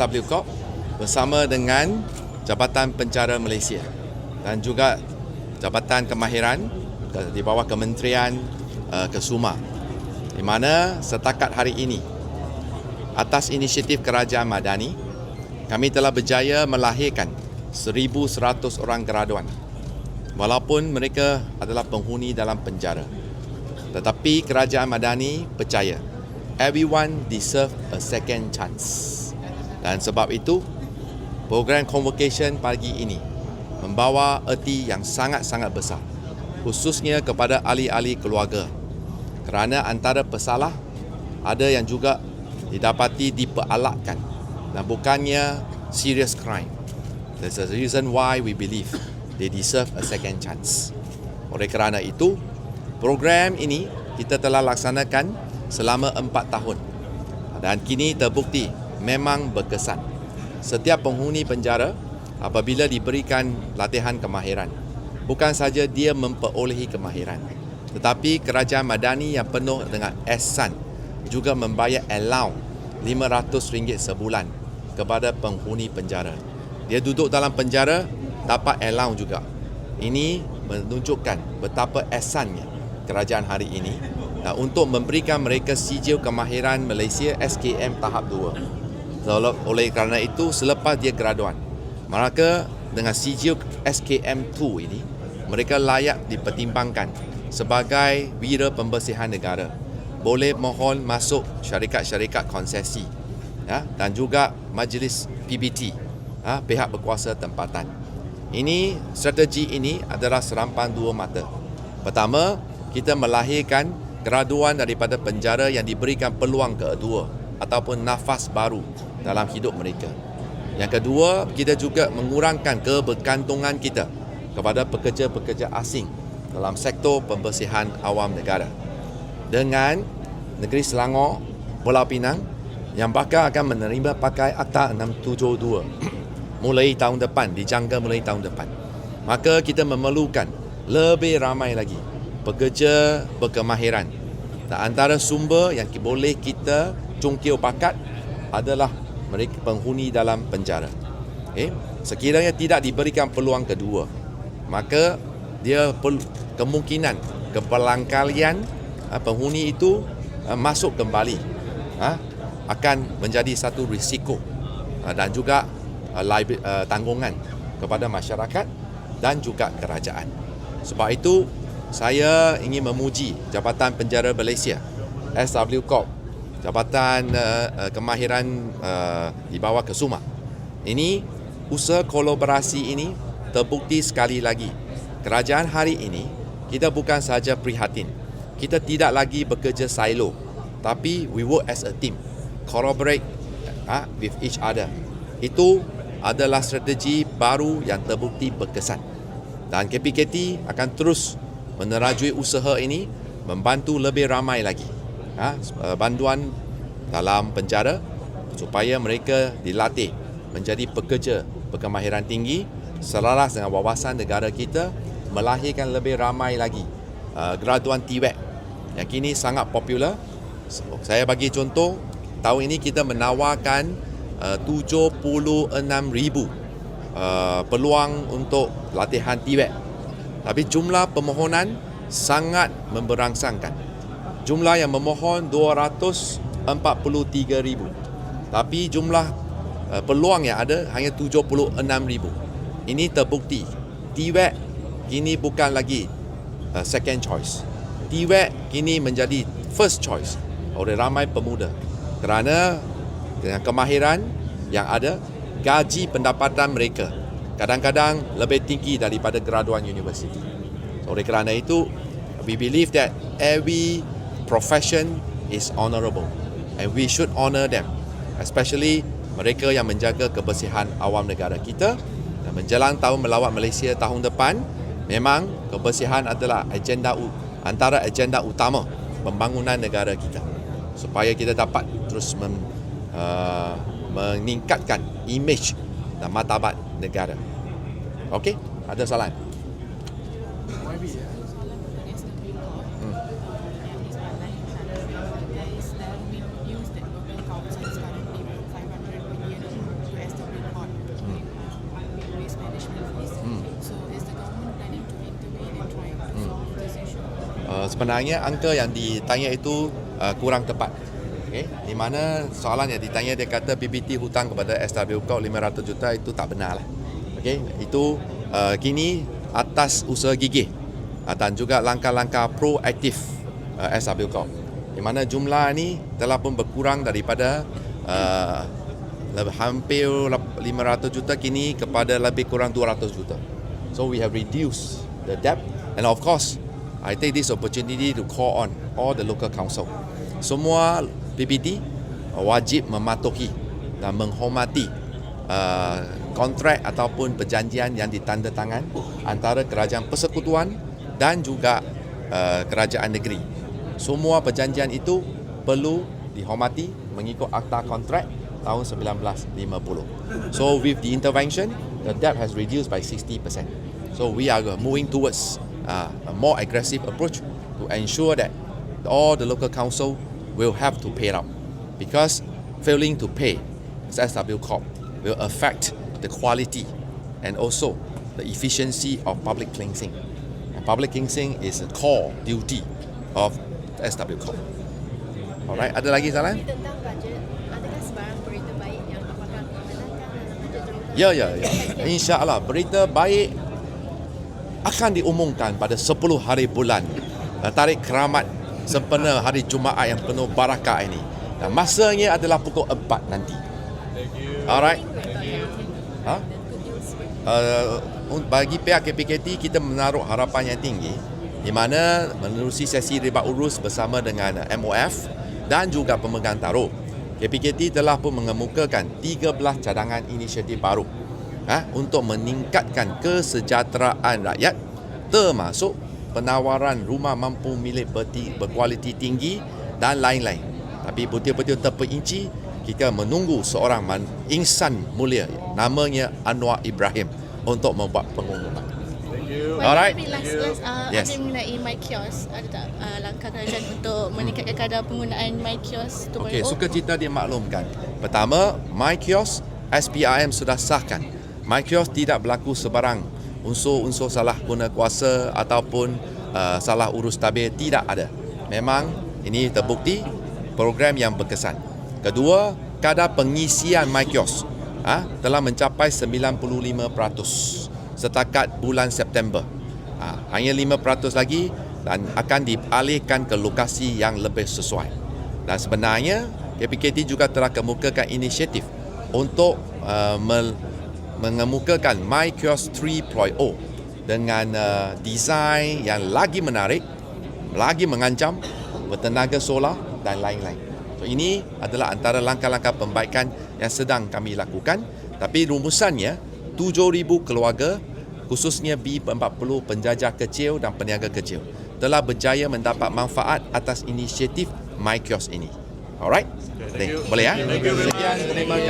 SW Corp bersama dengan Jabatan Pencara Malaysia dan juga Jabatan Kemahiran di bawah Kementerian uh, Kesuma. Di mana setakat hari ini atas inisiatif Kerajaan Madani kami telah berjaya melahirkan 1100 orang graduan walaupun mereka adalah penghuni dalam penjara. Tetapi Kerajaan Madani percaya everyone deserve a second chance dan sebab itu program convocation pagi ini membawa erti yang sangat-sangat besar khususnya kepada ahli-ahli keluarga kerana antara pesalah ada yang juga didapati diperalakkan dan bukannya serious crime. There's a reason why we believe they deserve a second chance. Oleh kerana itu, program ini kita telah laksanakan selama empat tahun dan kini terbukti memang berkesan. Setiap penghuni penjara apabila diberikan latihan kemahiran, bukan saja dia memperolehi kemahiran, tetapi kerajaan madani yang penuh dengan ehsan juga membayar allow RM500 sebulan kepada penghuni penjara. Dia duduk dalam penjara dapat allow juga. Ini menunjukkan betapa ehsannya kerajaan hari ini dan untuk memberikan mereka sijil kemahiran Malaysia SKM tahap 2. Oleh kerana itu selepas dia graduan, maka dengan sijil SKM 2 ini mereka layak dipertimbangkan sebagai wira pembersihan negara. Boleh mohon masuk syarikat-syarikat konsesi ya, dan juga majlis PBT ya, pihak berkuasa tempatan. Ini strategi ini adalah serampan dua mata. Pertama kita melahirkan graduan daripada penjara yang diberikan peluang kedua ataupun nafas baru dalam hidup mereka yang kedua kita juga mengurangkan kebergantungan kita kepada pekerja-pekerja asing dalam sektor pembersihan awam negara. Dengan negeri Selangor, Pulau Pinang yang bakal akan menerima pakai Akta 672 mulai tahun depan, dijangka mulai tahun depan. Maka kita memerlukan lebih ramai lagi pekerja berkemahiran. Dan antara sumber yang boleh kita cungkil bakat adalah mereka penghuni dalam penjara. Okay? Sekiranya tidak diberikan peluang kedua, maka dia kemungkinan kepelangkalian ha, penghuni itu ha, masuk kembali ha, akan menjadi satu risiko dan juga tanggungan kepada masyarakat dan juga kerajaan. Sebab itu saya ingin memuji Jabatan Penjara Malaysia SW Corp Jabatan uh, Kemahiran uh, di bawah Kesuma. Ini usaha kolaborasi ini terbukti sekali lagi. Kerajaan hari ini kita bukan sahaja prihatin. Kita tidak lagi bekerja silo tapi we work as a team. Collaborate uh, with each other. Itu adalah strategi baru yang terbukti berkesan. Dan KPKT akan terus menerajui usaha ini membantu lebih ramai lagi ha, bantuan dalam penjara supaya mereka dilatih menjadi pekerja berkemahiran tinggi selaras dengan wawasan negara kita melahirkan lebih ramai lagi uh, graduan TWEC yang kini sangat popular. Saya bagi contoh, tahun ini kita menawarkan uh, 76,000 uh, peluang untuk latihan TWEC. Tapi jumlah pemohonan sangat memberangsangkan. Jumlah yang memohon 243,000. Tapi jumlah uh, peluang yang ada hanya 76,000 ini terbukti. TWEC kini bukan lagi uh, second choice. TWEC kini menjadi first choice oleh ramai pemuda. Kerana dengan kemahiran yang ada gaji pendapatan mereka kadang-kadang lebih tinggi daripada graduan universiti. Oleh kerana itu we believe that every profession is honourable and we should honour them especially mereka yang menjaga kebersihan awam negara kita dan menjelang tahun melawat Malaysia tahun depan memang kebersihan adalah agenda antara agenda utama pembangunan negara kita supaya kita dapat terus men, uh, meningkatkan image dan martabat negara. Okey, ada soalan? Hmm. Hmm. Uh, sebenarnya angka yang ditanya itu uh, kurang tepat. Okay. Di mana soalan yang ditanya dia kata PBT hutang kepada SWK 500 juta itu tak benar lah. Okay. Itu uh, kini atas usaha gigih uh, dan juga langkah-langkah proaktif uh, SWK Di mana jumlah ini telah pun berkurang daripada uh, hampir lap- 500 juta kini kepada lebih kurang 200 juta. So we have reduced the debt and of course I take this opportunity to call on all the local council. Semua PBT uh, wajib mematuhi dan menghormati uh, kontrak ataupun perjanjian yang ditandatangan antara kerajaan persekutuan dan juga uh, kerajaan negeri. Semua perjanjian itu perlu dihormati mengikut akta kontrak tahun 1950. So with the intervention, the debt has reduced by 60%. So we are moving towards uh, a more aggressive approach to ensure that all the local council will have to pay it up because failing to pay as SW Corp will affect the quality and also the efficiency of public cleansing. And public cleansing is a core duty of SW Corp. Alright, ada lagi salah? Ya, ya, ya. InsyaAllah berita baik akan diumumkan pada 10 hari bulan tarikh keramat sempena hari Jumaat yang penuh barakah ini. Dan masanya adalah pukul 4 nanti. Alright. Ha? Uh, bagi pihak KPKT kita menaruh harapan yang tinggi di mana menerusi sesi ribat urus bersama dengan MOF dan juga pemegang taruh. KPKT telah pun mengemukakan 13 cadangan inisiatif baru ha, untuk meningkatkan kesejahteraan rakyat termasuk penawaran rumah mampu milik berti, berkualiti tinggi dan lain-lain. Tapi betul-betul terperinci kita menunggu seorang man, insan mulia namanya Anwar Ibrahim untuk membuat pengumuman. Alright. Tapi last, last uh, Yes. ada mengenai My Kiosk, ada tak uh, langkah kerajaan untuk meningkatkan kadar penggunaan My Kiosk 2.0? Okey, sukacita dimaklumkan. Pertama, My Kiosk SPRM sudah sahkan. My Kiosk tidak berlaku sebarang unsur-unsur salah guna kuasa ataupun uh, salah urus tabir tidak ada. Memang ini terbukti program yang berkesan. Kedua, kadar pengisian My Kiosk ha, telah mencapai 95% setakat bulan September. Ha, hanya 5% lagi dan akan dialihkan ke lokasi yang lebih sesuai. Dan sebenarnya KPKT juga telah kemukakan inisiatif untuk uh, mel- mengemukakan My Kiosk 3.0 dengan uh, desain yang lagi menarik, lagi mengancam, bertenaga solar dan lain-lain. So ini adalah antara langkah-langkah pembaikan yang sedang kami lakukan. Tapi rumusannya 7,000 keluarga khususnya B40 penjajah kecil dan peniaga kecil telah berjaya mendapat manfaat atas inisiatif My Kiosk ini. Alright? Boleh ya? Sekian terima kasih.